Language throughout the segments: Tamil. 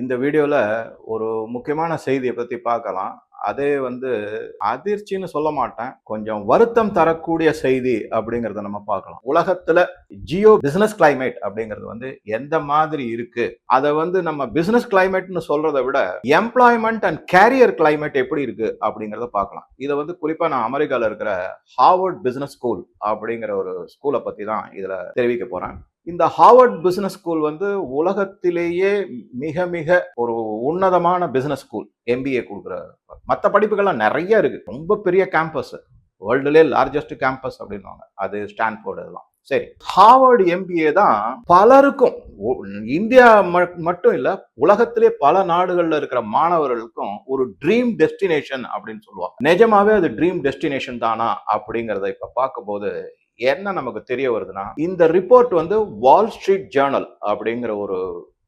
இந்த வீடியோவில் ஒரு முக்கியமான செய்தியை பற்றி பார்க்கலாம். அதே வந்து அதிர்ச்சின்னு சொல்ல மாட்டேன். கொஞ்சம் வருத்தம் தரக்கூடிய செய்தி அப்படிங்கிறத நம்ம பார்க்கலாம். உலகத்துல ஜியோ பிசினஸ் கிளைமேட் அப்படிங்கிறது வந்து எந்த மாதிரி இருக்கு? அதை வந்து நம்ம பிசினஸ் கிளைமேட்னு சொல்றதை விட எம்ப்ளாய்மெண்ட் அண்ட் கேரியர் கிளைமேட் எப்படி இருக்கு அப்படிங்கிறத பார்க்கலாம். இதை வந்து குறிப்பா நான் அமெரிக்கால இருக்கிற ஹார்வர்ட் பிசினஸ் ஸ்கூல் அப்படிங்கிற ஒரு ஸ்கூலை பத்தி தான் இதுல தெரிவிக்க போறேன். இந்த ஹார்வர்ட் பிஸ்னஸ் ஸ்கூல் வந்து உலகத்திலேயே மிக மிக ஒரு உன்னதமான பிஸ்னஸ் ஸ்கூல் எம்பிஏ கொடுக்குற மற்ற படிப்புகள்லாம் நிறைய இருக்குது ரொம்ப பெரிய கேம்பஸ் வேர்ல்டுலே லார்ஜஸ்ட் கேம்பஸ் அப்படின்வாங்க அது ஸ்டான்ஃபோர்டு இதெல்லாம் சரி. ஹார்வர்டு எம்பிஏ தான் பலருக்கும் இந்தியா மட்டும் இல்லை உலகத்திலே பல நாடுகளில் இருக்கிற மாணவர்களுக்கும் ஒரு ட்ரீம் டெஸ்டினேஷன் அப்படின்னு சொல்லுவாங்க. நிஜமாவே அது ட்ரீம் டெஸ்டினேஷன் தானா அப்படிங்கிறத இப்போ பார்க்கும்போது என்ன நமக்கு தெரிய வருதுன்னா இந்த ரிப்போர்ட் வந்து வால் ஸ்ட்ரீட் ஜேர்னல் அப்படிங்கிற ஒரு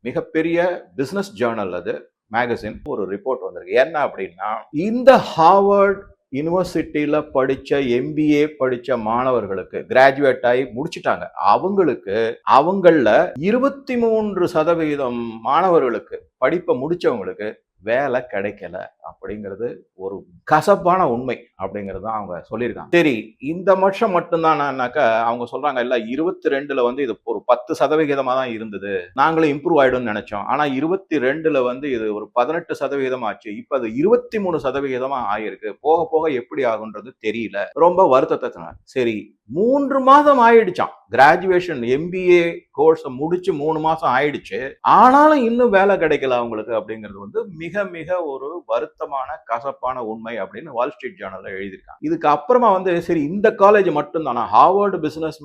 மிகப்பெரிய பிசினஸ் ஜேர்னல் அது மேகசின் ஒரு ரிப்போர்ட் வந்திருக்கு. என்ன அப்படின்னா இந்த ஹார்வர்ட் யூனிவர்சிட்டியில் படித்த எம்பிஏ படித்த மாணவர்களுக்கு கிராஜுவேட் ஆகி முடிச்சிட்டாங்க. அவங்களுக்கு அவங்களில் இருபத்தி மூன்று சதவீதம் மாணவர்களுக்கு படிப்பை முடித்தவங்களுக்கு வேலை கிடைக்கல அப்படிங்கிறது ஒரு கசப்பான உண்மை அப்படிங்கிறது தான் அவங்க சொல்லியிருக்காங்க. சரி இந்த வருஷம் மட்டும்தானாக்கா அவங்க சொல்றாங்க இல்ல இருபத்தி ரெண்டுல வந்து இது ஒரு பத்து சதவிகிதமா தான் இருந்தது. நாங்களும் இம்ப்ரூவ் ஆயிடும்னு நினைச்சோம். ஆனா இருபத்தி ரெண்டுல வந்து இது ஒரு பதினெட்டு சதவிகிதம் ஆச்சு. இப்ப அது இருபத்தி மூணு சதவிகிதமா ஆயிருக்கு. போக போக எப்படி ஆகுன்றது தெரியல. ரொம்ப வருத்தத்தை சரி மூன்று மாதம் ஆயிடுச்சாம். கிராஜுவேஷன் எம்பிஏ கோர்ஸை முடிச்சு மூணு மாசம் ஆயிடுச்சு. ஆனாலும் இன்னும் வேலை கிடைக்கல அவங்களுக்கு அப்படிங்கிறது வந்து மிக மிக ஒரு வருத்தமான கசப்பான உண்மை அப்படின்னு வால் ஸ்ட்ரீட் ஜேர்னல்ல எழுதியிருக்காங்க. இதுக்கு அப்புறமா வந்து சரி இந்த காலேஜ் மட்டும் தானா ஹார்வர்டு பிசினஸ்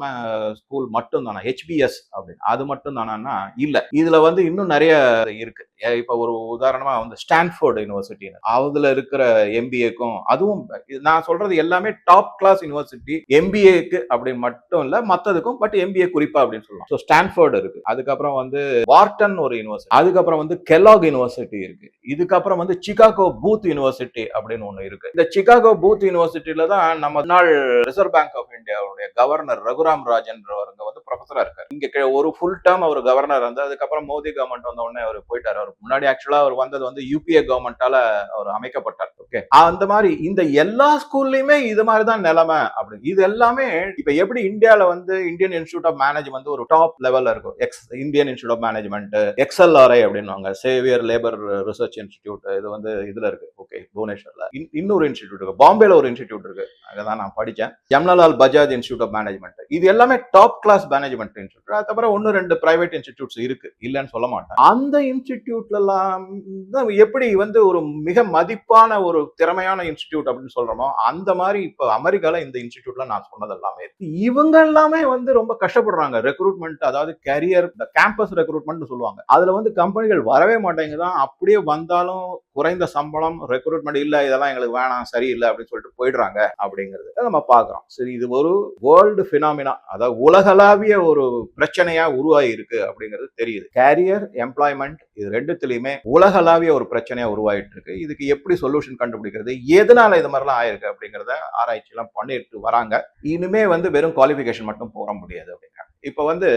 ஸ்கூல் மட்டும் தானா ஹெச்பிஎஸ் அப்படின்னு. அது மட்டும் தானா இல்ல. இதுல வந்து இன்னும் நிறைய இருக்கு. இப்போ ஒரு உதாரணமா வந்து ஸ்டான்ஃபோர்டு யூனிவர்சிட்டி அதுல இருக்கிற எம்பிஏக்கும் அதுவும் நான் சொல்றது எல்லாமே டாப் கிளாஸ் யூனிவர்சிட்டி எம்பிஏக்கு அப்படின்னு மட்டும் இல்ல மத்ததுக்கும் பட் எம்பிஏ குறிப்பா அப்படின்னு சொல்லலாம். ஸோ ஸ்டான்ஃபோர்டு இருக்கு. அதுக்கப்புறம் வந்து வார்டன் ஒரு யூனிவர்சிட்டி அதுக்கப்புறம் வந்து கெலாக் யூனிவர்சிட்டி இருக்கு. இதுக்கப்புறம் வந்து சிகாகோ பூத் யூனிவர்சிட்டி அப்படின்னு ஒன்று இருக்கு. இந்த சிகாகோ பூத் யூனிவர்சிட்டியில தான் நம்ம நாள் ரிசர்வ் பேங்க் ஆஃப் இந்தியாவுடைய கவர்னர் ரகுராம் ராஜன்றவருங்க வந்து ப்ரொஃபஸரா இருக்காரு. இங்க ஒரு ஃபுல் டேர்ம் அவர் கவர்னர் வந்து அதுக்கப்புறம் மோடி கவர்மெண்ட் வந்த உடனே அவர் போயிட்டாரு. அவர் முன்னாடி ஆக்சுவலா அவர் வந்தது வந்து யூபிஏ கவர்மெண்டால அவர் அமைக்கப்பட்டார். ஓகே அந்த மாதிரி இந்த எல்லா ஸ்கூல்லயுமே இது மாதிரி தான் நிலைமை அப்படி. இது எல்லாமே இப்ப எப்படி இந்தியால வந்து இந்தியன் இன்ஸ்டியூட் ஆஃப் மேனேஜ்மெண்ட் ஒரு டாப் லெவல்ல இருக்கும்? X Indian institute of management XLRI அப்படின்னுவாங்க. சேவியர் லேபர் ரிசர்ச் இன்ஸ்டிடியூட் இது வந்து இதுல இருக்கு. ஓகே புவனேஸ்வர்ல. இன்- இன்னொரு இன்ஸ்டிடியூட் இருக்கு. பாம்பேல ஒரு இன்ஸ்டிடியூட் இருக்கு. அங்கதான் நான் படிச்சேன். Jamnalal Bajaj Institute of Management இது எல்லாமே டாப் கிளாஸ் மேனேஜ்மெண்ட் இன்ஸ்டியூட் அது தவிர ஒன்னு ரெண்டு பிரைவேட் இன்ஸ்டிடியூட்ஸ் இருக்கு. இல்லைன்னு சொல்ல மாட்டேன். அந்த இன்ஸ்டிடியூட்ல எல்லாம் தான் எப்படி வந்து ஒரு மிக மதிப்பான ஒரு திறமையான இன்ஸ்டிடியூட் அப்படின்னு சொல்றோமோ அந்த மாதிரி இப்போ அமெரிக்கால இந்த இன்ஸ்டிடியூட்ல நான் சொன்னது எல்லாமே இருக்கு. இவங்க எல்லாமே வந்து ரொம்ப கஷ்டப்படுறாங்க. ரெக்ரூட்மெண்ட் அதாவது கேரியர் இந்த கேம்பஸ் ரெக்ரூட்மெண்ட் சொல்லுவாங்க. அதுல வந்து கம்பெனிகள் வரவே மாட்டேங்குதான் அப்படியே வந்தாலும் குறைந்த சம்பளம் ரெக்ரூட்மெண்ட் இல்ல இதெல்லாம் எங்களுக்கு வேணாம் சரியில்லை அப்படின்னு சொல்லிட்டு போயிடுறாங்க அப்படிங்கிறது. நம்ம பார்க்கறோம். சரி இது ஒரு வேர்ல்டு பினாமினா அதாவது உலகளாவிய ஒரு பிரச்சனையா உருவாகி இருக்கு அப்படிங்கிறது தெரியுது. கேரியர் எம்ப்ளாய்மெண்ட் இது ரெண்டுத்துலயுமே உலகளாவிய ஒரு பிரச்சனையா உருவாயிட்டு இருக்கு இதுக்கு எப்படி சொல்யூஷன் கண்டுபிடிக்கிறது? எதனால இது மாதிரிலாம் ஆயிருக்கு அப்படிங்கிறத ஆராய்ச்சி எல்லாம் பண்ணிட்டு வராங்க. இனிமே வந்து வெறும் குவாலிஃபிகேஷன் மட்டும் போற முடியாது அப்படின்னு இப்போ வந்து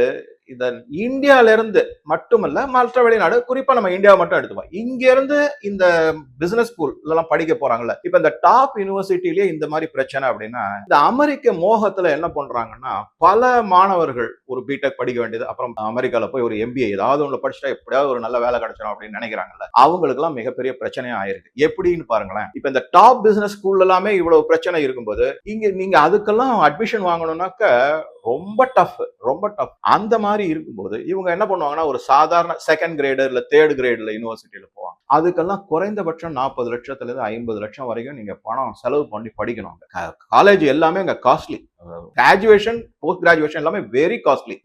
இந்த இந்தியால இருந்து மட்டுமல்ல மற்ற வெளிநாடு குறிப்பா நம்ம இந்தியாவை மட்டும் எடுத்துப்போம். இங்க இருந்து இந்த பிசினஸ் ஸ்கூல் இதெல்லாம் படிக்க போறாங்கல்ல இப்ப இந்த டாப் யூனிவர்சிட்டிலேயே இந்த மாதிரி பிரச்சனை அப்படின்னா இந்த அமெரிக்க மோகத்துல என்ன பண்றாங்கன்னா பல மாணவர்கள் ஒரு பிடெக் படிக்க வேண்டியது அப்புறம் அமெரிக்கால போய் ஒரு எம்பிஏ ஏதாவது ஒண்ணு படிச்சுட்டா எப்படியாவது ஒரு நல்ல வேலை கிடைச்சிடும் அப்படின்னு நினைக்கிறாங்கல்ல அவங்களுக்கு எல்லாம் மிகப்பெரிய பிரச்சனையா ஆயிருக்கு. எப்படின்னு பாருங்களேன். இப்ப இந்த டாப் பிசினஸ் ஸ்கூல்ல எல்லாமே இவ்வளவு பிரச்சனை இருக்கும்போது இங்க நீங்க அதுக்கெல்லாம் அட்மிஷன் வாங்கணும்னாக்க ரொம்ப டஃப் ரொம்ப டஃப் அந்த மாதிரி இருக்கும்போது இவங்க என்ன பண்ணுவாங்கன்னா ஒரு சாதாரண செகண்ட் கிரேடு இல்லை தேர்ட் கிரேடில் யூனிவர்சிட்டியில் போவாங்க. அதுக்கெல்லாம் குறைந்தபட்சம் நாற்பது லட்சத்துலேருந்து ஐம்பது லட்சம் வரைக்கும் நீங்கள் பணம் செலவு பண்ணி படிக்கணும் காலேஜ் எல்லாமே அங்கே காஸ்ட்லி கிராஜுவேஷன் போஸ்ட் கிராஜுவேஷன் எல்லாமே வெரி காஸ்ட்லி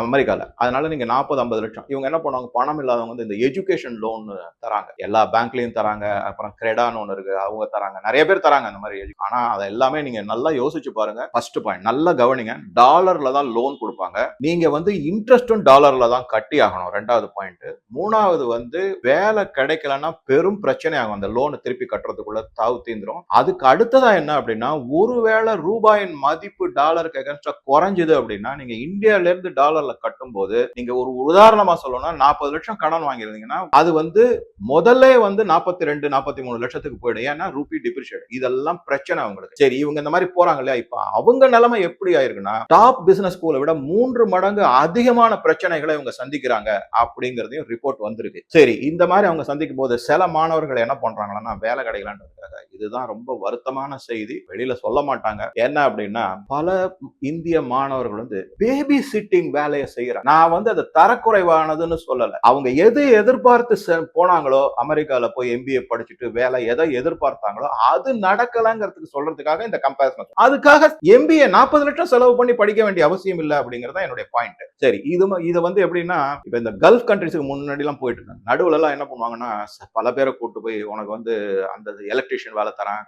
அமெரிக்கால. அதனால நீங்க நாற்பது ஐம்பது லட்சம். இவங்க என்ன பண்ணுவாங்க? பணம் இல்லாதவங்க வந்து இந்த எஜுகேஷன் லோன் தராங்க. எல்லா பேங்க்லயும் தராங்க. அப்புறம் கிரெடான்னு ஒன்று இருக்கு. அவங்க தராங்க. நிறைய பேர் தராங்க அந்த மாதிரி ஆனா அதை எல்லாமே நீங்க நல்லா யோசிச்சு பாருங்க. ஃபர்ஸ்ட் பாயிண்ட் நல்லா கவனிங்க. டாலர்ல தான் லோன் கொடுப்பாங்க. நீங்க வந்து இன்ட்ரெஸ்டும் டாலர்ல தான் கட்டி ஆகணும். ரெண்டாவது பாயிண்ட் மூணாவது வந்து வேலை கிடை கிடைக்கலன்னா பெரும் பிரச்சனை ஆகும் அந்த லோனை திருப்பி கட்டுறதுக்குள்ள தாவு தீந்துரும். அதுக்கு அடுத்ததா என்ன அப்படின்னா ஒருவேளை ரூபாயின் மதிப்பு டாலருக்கு அகேன்ஸ்டா குறைஞ்சது அப்படின்னா நீங்க இந்தியால இருந்து டாலர்ல கட்டும்போது நீங்க ஒரு உதாரணமா சொல்லணும்னா நாற்பது லட்சம் கடன் வாங்கியிருந்தீங்கன்னா அது வந்து முதல்ல வந்து நாற்பத்தி ரெண்டு நாற்பத்தி மூணு லட்சத்துக்கு போயிடும். ஏன்னா ரூபி டிப்ரிஷியேட் இதெல்லாம் பிரச்சனை அவங்களுக்கு. சரி இவங்க இந்த மாதிரி போறாங்க இல்லையா? இப்ப அவங்க நிலைமை எப்படி ஆயிருக்குன்னா டாப் பிசினஸ் ஸ்கூலை விட மூன்று மடங்கு அதிகமான பிரச்சனைகளை இவங்க சந்திக்கிறாங்க அப்படிங்கறதையும் ரிப்போர்ட் வந்திருக்கு. சரி இந்த மாதிரி அவங்க சந்திக்கும் போது சில மாணவர்கள் என்ன பண்றாங்கன்னா வேலை கிடைக்கலான்றதுக்காக. இதுதான் ரொம்ப வருத்தமான செய்தி. வெளியில சொல்ல மாட்டாங்க. என்ன அப்படின்னா பல இந்திய மாணவர்கள் வந்து பேபி சிட்டிங் வேலையை செய்யறாங்க. நான் வந்து அது தரக்குறைவானதுன்னு சொல்லல. அவங்க எது எதிர்பார்த்து செ- போனாங்களோ அமெரிக்கால போய் எம்பிஏ படிச்சுட்டு வேலை எதை எதிர்பார்த்தாங்களோ அது நடக்கலங்கிறதுக்கு சொல்றதுக்காக இந்த கம்பேரிசன் அதுக்காக எம்பிஏ நாற்பது லட்சம் செலவு பண்ணி படிக்க வேண்டிய அவசியம் இல்லை அப்படிங்கறத என்னுடைய பாயிண்ட் சரி இது இதை இது வந்து எப்படின்னா இப்ப இந்த கல்ஃப் கண்ட்ரிஸுக்கு முன்னாடி எல்லாம் போயிட்டு இருந்தாங்க நடுவுல எல்லாம் என்ன பண்ணுவாங்கன்னா பல பேரை கூட்டு போய் உனக்கு வந்து அந்த எலக்ட்ரிஷியன் வேலை தரேன்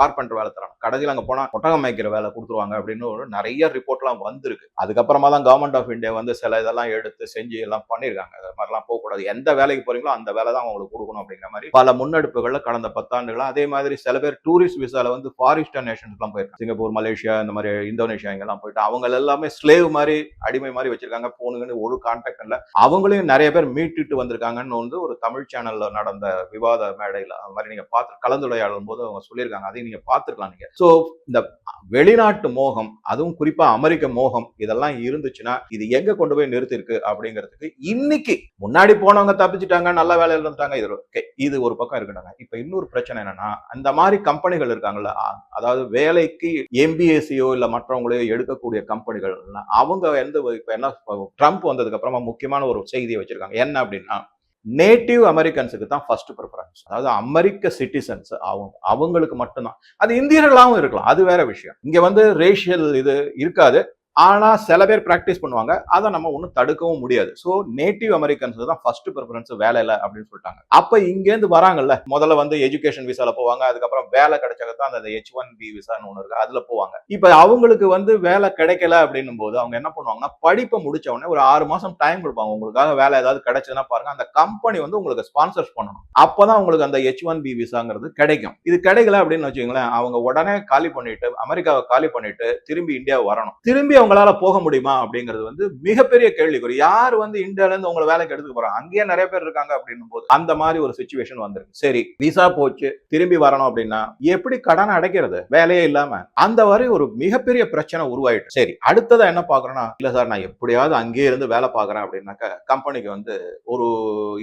கார்பெண்டர் வேலை தராங்க. கடைசியில் அங்கே போனால் கொட்டகம் மேய்க்கிற வேலை கொடுத்துருவாங்க அப்படின்னு ஒரு நிறைய ரிப்போர்ட்லாம் வந்திருக்கு. அதுக்கப்புறமா தான் கவர்மெண்ட் ஆஃப் இந்தியா வந்து சில இதெல்லாம் எடுத்து செஞ்சு எல்லாம் பண்ணியிருக்காங்க அது மாதிரிலாம் போகக்கூடாது. எந்த வேலைக்கு போறீங்களோ அந்த வேலை தான் உங்களுக்கு கொடுக்கணும் அப்படிங்கிற மாதிரி பல முன்னெடுப்புகளில் கடந்த பத்தாண்டுகளா அதே மாதிரி சில பேர் டூரிஸ்ட் விசால வந்து ஃபாரிஸ்டர் நேஷன்ஸ்லாம் போயிருக்காங்க. சிங்கப்பூர் மலேசியா இந்த மாதிரி இந்தோனேஷியா இங்கெல்லாம் போயிட்டு அவங்க எல்லாமே ஸ்லேவ் மாதிரி அடிமை மாதிரி வச்சிருக்காங்க. போனுங்கன்னு ஒரு கான்டாக்ட் இல்லை. அவங்களையும் நிறைய பேர் மீட்டுட்டு வந்திருக்காங்கன்னு வந்து ஒரு தமிழ் சேனல்ல நடந்த விவாத மேடையில் அது மாதிரி நீங்க பார்த்து கலந்துரையாடும் போது அவங்க சொல்லியிருக்காங்க. அதையும் நீங்க பார்த்துருக்கலாம் நீங்க ஸோ இந்த வெளிநாட்டு மோகம் அதுவும் குறிப்பா அமெரிக்க மோகம் இதெல்லாம் இருந்துச்சுன்னா இது எங்க கொண்டு போய் நிறுத்திருக்கு அப்படிங்கிறதுக்கு இன்னைக்கு முன்னாடி போனவங்க தப்பிச்சிட்டாங்க நல்ல வேலையில இருந்துட்டாங்க இது okay. இது ஒரு பக்கம் இருக்கட்டாங்க இப்ப இன்னொரு பிரச்சனை என்னன்னா அந்த மாதிரி கம்பெனிகள் இருக்காங்கல்ல அதாவது வேலைக்கு எம்பிஎஸ்சியோ இல்ல மற்றவங்களையோ எடுக்கக்கூடிய கம்பெனிகள் அவங்க எந்த இப்ப என்ன ட்ரம்ப் வந்ததுக்கு அப்புறமா முக்கியமான ஒரு செய்தியை வச்சிருக்காங்க என்ன அப்படின்னா நேட்டிவ் அமெரிக்கன்ஸுக்கு தான் ஃபர்ஸ்ட் ப்ரிஃபரன்ஸ் அதாவது அமெரிக்க சிட்டிசன்ஸ் அவங்க அவங்களுக்கு மட்டும்தான். அது இந்தியர்களாகவும் இருக்கலாம். அது வேற விஷயம். இங்கே வந்து ரேஷியல் இது இருக்காது. ஆனா சில பேர் பிராக்டிஸ் பண்ணுவாங்க. அதை நம்ம ஒன்றும் தடுக்கவும் முடியாது. ஸோ நேட்டிவ் அமெரிக்கன்ஸ் தான் ஃபர்ஸ்ட் ப்ரிஃபரன்ஸ் வேலையில அப்படின்னு சொல்லிட்டாங்க. அப்போ இங்கேருந்து வராங்கல்ல. முதல்ல வந்து எஜுகேஷன் விசால போவாங்க. அதுக்கப்புறம் வேலை கிடைச்சாக தான் அந்த ஹெச் ஒன் பி விசான்னு ஒன்று இருக்கு. அதில் போவாங்க. இப்போ அவங்களுக்கு வந்து வேலை கிடைக்கல அப்படின்னும் போது அவங்க என்ன பண்ணுவாங்கன்னா படிப்பை முடிச்ச உடனே ஒரு ஆறு மாசம் டைம் கொடுப்பாங்க. உங்களுக்காக வேலை ஏதாவது கிடைச்சதுன்னா பாருங்க அந்த கம்பெனி வந்து உங்களுக்கு ஸ்பான்சர்ஸ் பண்ணணும். அப்பதான் உங்களுக்கு அந்த ஹெச் ஒன் பி விசாங்கிறது கிடைக்கும். இது கிடைக்கல அப்படின்னு வச்சுக்கோங்களேன் அவங்க உடனே காலி பண்ணிட்டு அமெரிக்காவை காலி பண்ணிட்டு திரும்பி இந்தியா வரணும். திரும்பி அவங்களால போக முடியுமா அப்படிங்கிறது வந்து மிகப்பெரிய கேள்விக்குறி. யார் வந்து இந்தியால இருந்து உங்களை வேலைக்கு எடுத்துக்க போறாங்க? அங்கேயே நிறைய பேர் இருக்காங்க அப்படின்னும் போது அந்த மாதிரி ஒரு சுச்சுவேஷன் வந்துருக்கு. சரி விசா போச்சு திரும்பி வரணும் அப்படின்னா எப்படி கடன் அடைக்கிறது? வேலையே இல்லாம. அந்த வரை ஒரு மிகப்பெரிய பிரச்சனை உருவாயிட்டு. சரி அடுத்ததா என்ன பாக்குறேன்னா இல்ல சார் நான் எப்படியாவது அங்கேயே இருந்து வேலை பார்க்கறேன் அப்படின்னாக்க கம்பெனிக்கு வந்து ஒரு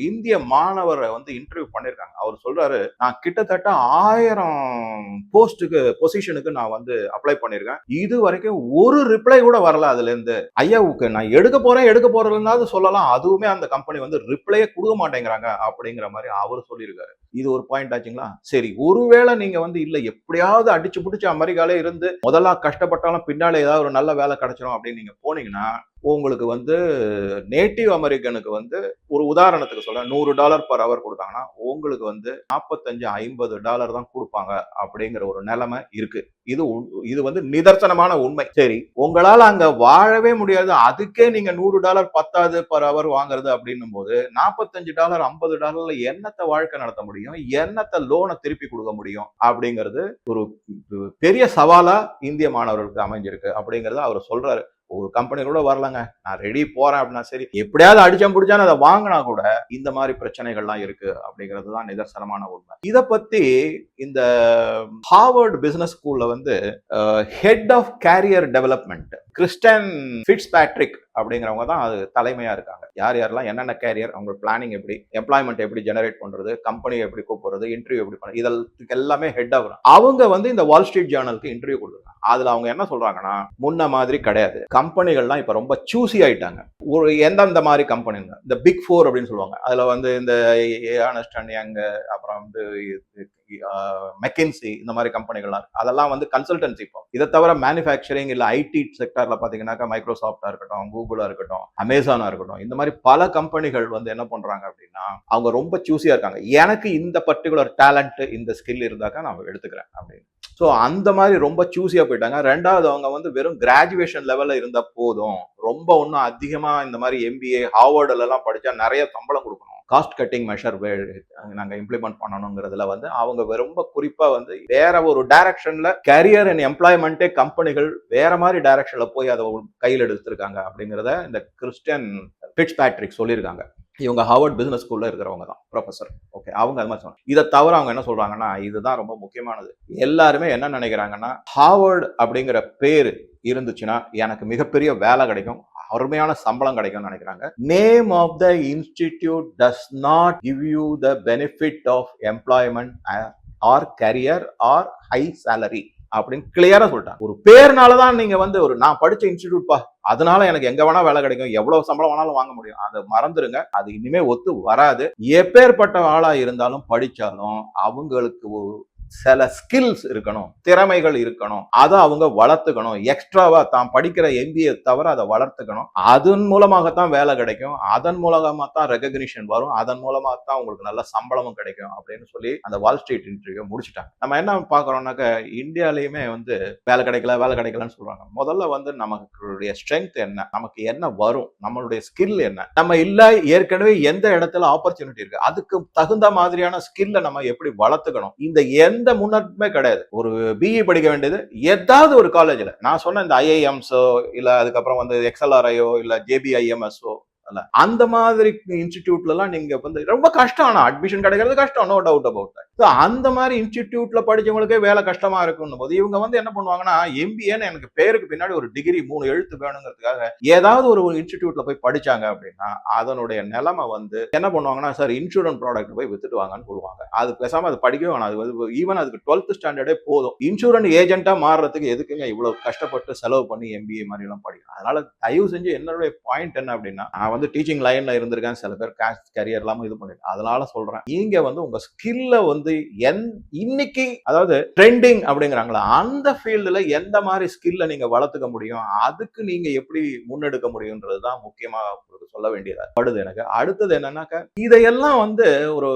இந்திய மாணவரை வந்து இன்டர்வியூ பண்ணிருக்காங்க. அவர் சொல்றாரு நான் கிட்டத்தட்ட ஆயிரம் போஸ்டுக்கு பொசிஷனுக்கு நான் வந்து அப்ளை பண்ணிருக்கேன். இது வரைக்கும் ஒரு ரிப்ளை கூட வரல அதுல இருந்து ஐயாவுக்கு நான் எடுக்க போறேன் எடுக்க போறேன்னாவது சொல்லலாம். அதுவுமே அந்த கம்பெனி வந்து ரிப்ளையே கொடுக்க மாட்டேங்கிறாங்க அப்படிங்கிற மாதிரி அவர் சொல்லியிருக்காரு. இது ஒரு பாயிண்ட் ஆச்சுங்களா? சரி ஒருவேளை நீங்க வந்து இல்ல எப்படியாவது அடிச்சு பிடிச்சி அமெரிக்காலே இருந்து முதல்ல கஷ்டப்பட்டாலும் பின்னாலே ஏதாவது ஒரு நல்ல வேலை கிடைச்சிடும் அப்படின்னு நீங்க போனீங்கன்னா உங்களுக்கு வந்து நேட்டிவ் அமெரிக்கனுக்கு வந்து ஒரு உதாரணத்துக்கு சொல்ல நூறு டாலர் பர் ஹவர் கொடுத்தாங்கன்னா உங்களுக்கு வந்து நாற்பத்தஞ்சு ஐம்பது டாலர் தான் கொடுப்பாங்க அப்படிங்கிற ஒரு நிலைமை இருக்கு. இது இது வந்து நிதர்சனமான உண்மை. சரி உங்களால் அங்க வாழவே முடியாது. அதுக்கே நீங்க நூறு டாலர் பத்தாவது பர் ஹவர் வாங்குறது அப்படின்னும் போது நாற்பத்தஞ்சு டாலர் ஐம்பது டாலர்ல என்னத்தை வாழ்க்கை நடத்த முடியும்? என்னத்தை லோனை திருப்பி கொடுக்க முடியும்? அப்படிங்கிறது ஒரு பெரிய சவாலா இந்திய மாணவர்களுக்கு அமைஞ்சிருக்கு அப்படிங்கறத அவர் சொல்றாரு. ஒரு கம்பெனி கூட வரலங்க. நான் ரெடி போறேன் அப்படின்னா சரி எப்படியாவது அடிச்சா பிடிச்சான்னு அதை வாங்கினா கூட இந்த மாதிரி பிரச்சனைகள்லாம் இருக்கு அப்படிங்கிறது தான் நிதர்சனமான உண்மை. இதை பத்தி இந்த ஹார்வர்ட் பிசினஸ் ஸ்கூல்ல வந்து head of career development Kristen Fitzpatrick அப்படிங்கிறவங்க தான் அது தலைமையாக இருக்காங்க. யார் யாரெல்லாம் என்னென்ன கேரியர் அவங்க பிளானிங் எப்படி எம்ப்ளாய்மெண்ட் எப்படி ஜெனரேட் பண்ணுறது கம்பெனியை எப்படி கூப்பிடுறது இன்டர்வியூ எப்படி பண்ணுறது இதற்கு எல்லாமே ஹெட் ஆகும் அவங்க வந்து இந்த வால் ஸ்ட்ரீட் ஜேர்னலுக்கு இன்டர்வியூ கொடுத்துருக்காங்க அதில் அவங்க என்ன சொல்கிறாங்கன்னா முன்ன மாதிரி கிடையாது. கம்பெனிகள்லாம் இப்போ ரொம்ப சூசி ஆயிட்டாங்க. ஒரு எந்தெந்த மாதிரி கம்பெனி இந்த பிக் ஃபோர் அப்படின்னு சொல்லுவாங்க. அதில் வந்து இந்த ஏர்னஸ்ட் யங் அப்புறம் வந்து மெக்கென்சி இந்த மாதிரி கம்பெனிகள்லாம் இருக்கு. அதெல்லாம் வந்து கன்சல்டன்சி இப்போ. இதை தவிர மேனுஃபேக்சரிங் இல்லை ஐடி செக்டர்ல பார்த்தீங்கன்னாக்கா மைக்ரோசாஃப்டா இருக்கட்டும் கூகுளா இருக்கட்டும் அமேசானா இருக்கட்டும் இந்த மாதிரி பல கம்பெனிகள் வந்து என்ன பண்றாங்க அப்படின்னா அவங்க ரொம்ப சூஸியா இருக்காங்க. எனக்கு இந்த பர்டிகுலர் டேலண்ட் இந்த ஸ்கில் இருந்தாக்கா நான் எடுத்துக்கிறேன் அப்படின்னு. ஸோ அந்த மாதிரி ரொம்ப சூஸியாக போயிட்டாங்க. ரெண்டாவது அவங்க வந்து வெறும் கிராஜுவேஷன் லெவலில் இருந்தால் போதும். ரொம்ப ஒன்றும் அதிகமா இந்த மாதிரி எம்பிஏ ஹார்வர்டுலலாம் படித்தா படிச்சா நிறைய சம்பளம் கொடுக்கணும். காஸ்ட் கட்டிங் மெஷர் நாங்கள் இம்ப்ளிமெண்ட் பண்ணணுங்கிறதுல வந்து அவங்க ரொம்ப குறிப்பாக வந்து வேற ஒரு டைரக்ஷன்ல கரியர் அண்ட் எம்ப்ளாய்மெண்ட்டே கம்பெனிகள் வேற மாதிரி டைரக்ஷன்ல போய் அதை கையில் எடுத்திருக்காங்க அப்படிங்கிறத இந்த கிறிஸ்டியன் பிட்ஸ் பேட்ரிக் சொல்லியிருக்காங்க. இவங்க ஹார்வர்ட் பிசினஸ் ஸ்கூல்ல இருக்கிறவங்க தான் ப்ரொஃபசர் ஓகே அவங்க அது மாதிரி சொன்னாங்க. இதை தவிர அவங்க என்ன சொல்றாங்கன்னா இதுதான் ரொம்ப முக்கியமானது. எல்லாருமே என்ன நினைக்கிறாங்கன்னா ஹார்வர்ட் அப்படிங்கிற பேர் இருந்துச்சுன்னா எனக்கு மிகப்பெரிய வேலை கிடைக்கும் அருமையான சம்பளம் கிடைக்கும்னு நினைக்கிறாங்க. Name of the institute does not give you the benefit of employment or career or high salary அப்படின்னு கிளியரா சொல்லிட்டாங்க. ஒரு பேர்னால தான் நீங்க வந்து ஒரு நான் படிச்ச இன்ஸ்டிடியூட்பா அதனால எனக்கு எங்க வேணா வேலை கிடைக்கும் எவ்வளவு சம்பளம் வேணாலும் வாங்க முடியும். அதை மறந்துருங்க அது இனிமே ஒத்து வராது. எப்பேற்பட்ட ஆளா இருந்தாலும் படிச்சாலும் அவங்களுக்கு ஒரு சில ஸ்கில்ஸ் இருக்கணும் திறமைகள் இருக்கணும் அதை அவங்க வளர்த்துக்கணும். எக்ஸ்ட்ராவா தான் படிக்கிற எம்பிஏ தவிர அதை வளர்த்துக்கணும். அதன் மூலமாகத்தான் வேலை கிடைக்கும். அதன் மூலமாக தான் ரெகக்னிஷன் வரும். அதன் மூலமாக தான் உங்களுக்கு நல்ல சம்பளமும் கிடைக்கும் அப்படின்னு சொல்லி அந்த வால் ஸ்ட்ரீட் இன்டர்வியூ முடிச்சுட்டாங்க. நம்ம என்ன பார்க்குறோம்னாக்க இந்தியாலையுமே வந்து வேலை கிடைக்கல வேலை கிடைக்கலன்னு சொல்றாங்க. முதல்ல வந்து நமக்குடைய ஸ்ட்ரென்த் என்ன? நமக்கு என்ன வரும்? நம்மளுடைய ஸ்கில் என்ன? நம்ம இல்லை ஏற்கனவே எந்த இடத்துல ஆப்பர்ச்சுனிட்டி இருக்கு? அதுக்கு தகுந்த மாதிரியான ஸ்கில்லை நம்ம எப்படி வளர்த்துக்கணும்? இந்த எந்த எந்த முன்னேற்றமே கிடையாது. ஒரு பிஇ படிக்க வேண்டியது ஏதாவது ஒரு காலேஜ்ல நான் சொன்ன இந்த ஐஐஎம்ஸோ இல்ல அதுக்கப்புறம் வந்து எக்ஸ்எல்ஆர்ஐயோ இல்ல ஜேபிஐஎம்எஸ்ஓ அந்த மாதிரி இன்ஸ்டிடியூட்ல எல்லாம் நீங்க வந்து ரொம்ப கஷ்டம். ஆனா அட்மிஷன் கிடைக்கிறது கஷ்டம். நோ டவுட் அபவுட் ஸோ அந்த மாதிரி இன்ஸ்டிடியூட்ல படிச்சவங்களுக்கே வேலை கஷ்டமா இருக்கும் போது இவங்க வந்து என்ன பண்ணுவாங்கன்னா எம்பிஏன்னு எனக்கு பேருக்கு பின்னாடி ஒரு டிகிரி மூணு எழுத்து வேணுங்கிறதுக்காக ஏதாவது ஒரு இன்ஸ்டிடியூட்ல போய் படிச்சாங்க அப்படின்னா அதனுடைய நிலைமை வந்து என்ன பண்ணுவாங்கன்னா சார் இன்சூரன்ஸ் ப்ராடக்ட் போய் வித்துட்டு வாங்கன்னு சொல்லுவாங்க. அது பேசாம அது படிக்கவே வேணாம். அது வந்து ஈவன் அதுக்கு டுவெல்த் ஸ்டாண்டர்டே போதும். இன்சூரன்ஸ் ஏஜென்ட்டாக மாறுறதுக்கு எதுக்குங்க இவ்வளவு கஷ்டப்பட்டு செலவு பண்ணி எம்பிஏ மாதிரி எல்லாம் படிக்கணும்? அதனால தயவு செஞ்சு என்னுடைய பாயிண்ட் என்ன அப்படின்னா நான் வந்து டீச்சிங் லைன்ல இருந்திருக்கேன். சில பேர் காஸ்ட் கரியர் இல்லாம இது பண்ணிருக்கேன் அதனால சொல்றேன். நீங்க வந்து உங்க ஸ்கில்ல வந்து என் இன்னைக்கு அதாவது ட்ரெண்டிங் அப்படிங்கிறாங்களா அந்த ஃபீல்டுல எந்த மாதிரி ஸ்கில்ல நீங்க வளர்த்துக்க முடியும்? அதுக்கு நீங்க எப்படி முன்னெடுக்க முடியும்ன்றது தான் முக்கியமாக சொல்ல வேண்டியதா படுது எனக்கு. அடுத்தது என்னன்னாக்க இதையெல்லாம் வந்து ஒரு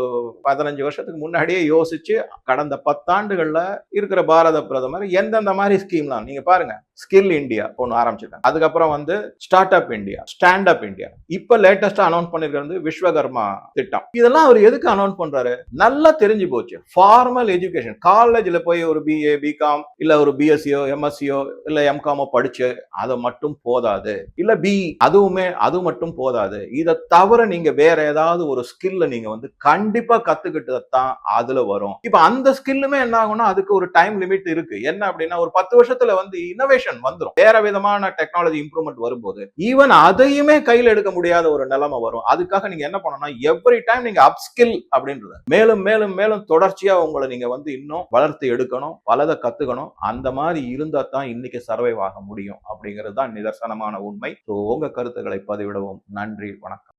பதினஞ்சு வருஷத்துக்கு முன்னாடியே யோசிச்சு கடந்த பத்தாண்டுகள்ல இருக்கிற பாரத பிரதமர் எந்தெந்த மாதிரி ஸ்கீம்லாம் நீங்க பாருங்க. ஸ்கில் இந்தியா ஒன்று ஆரம்பிச்சிருக்காங்க. அதுக்கப்புறம் வந்து start up India stand up India. இப்போ லேட்டஸ்டா அனௌன்ஸ் பண்ணிருக்கிறது விஸ்வகர்மா திட்டம். இதெல்லாம் அவர் எதுக்கு அனௌன்ஸ் பண்றாரு? நல்லா தெரிஞ்சு போச்சு. ஃபார்மல் எஜுகேஷன் காலேஜில் போய் ஒரு பிஏ பிகாம் இல்ல ஒரு பிஎஸ்சியோ எம்எஸ்சியோ இல்ல எம்காமோ படிச்சு அதை மட்டும் போதாது. இல்ல பி அதுவுமே அது மட்டும் போதாது. இதை தவிர நீங்க வேற ஏதாவது ஒரு ஸ்கில்ல நீங்க வந்து கண்டிப்பா கத்துக்கிட்டு தான் அதுல வரும். இப்போ அந்த ஸ்கில்லுமே என்ன ஆகும்னா அதுக்கு ஒரு டைம் லிமிட் இருக்கு. என்ன அப்படின்னா ஒரு பத்து வருஷத்துல வந்து இனோவேஷன் வந்துரும். வேற விதமான டெக்னாலஜி இம்ப்ரூவ்மெண்ட் வரும்போது ஈவன் அதையுமே கையில் எடுக்க முடியாத ஒரு நிலைமை வரும். அதுக்காக நீங்க என்ன பண்ணணும்னா எவ்ரி டைம் நீங்க அப் ஸ்கில் அப்படின்றது மேலும் மேலும் மேலும் தொடர்ச்சியா உங்களை நீங்க வந்து இன்னும் வளர்த்து எடுக்கணும் பலதை கத்துக்கணும். அந்த மாதிரி இருந்தா தான் இன்னைக்கு சர்வைவ் ஆக முடியும் அப்படிங்கிறது தான் நிதர்சனமான உண்மை. ஸோ உங்க கருத்துக்களை பதிவிடவும். நன்றி வணக்கம்.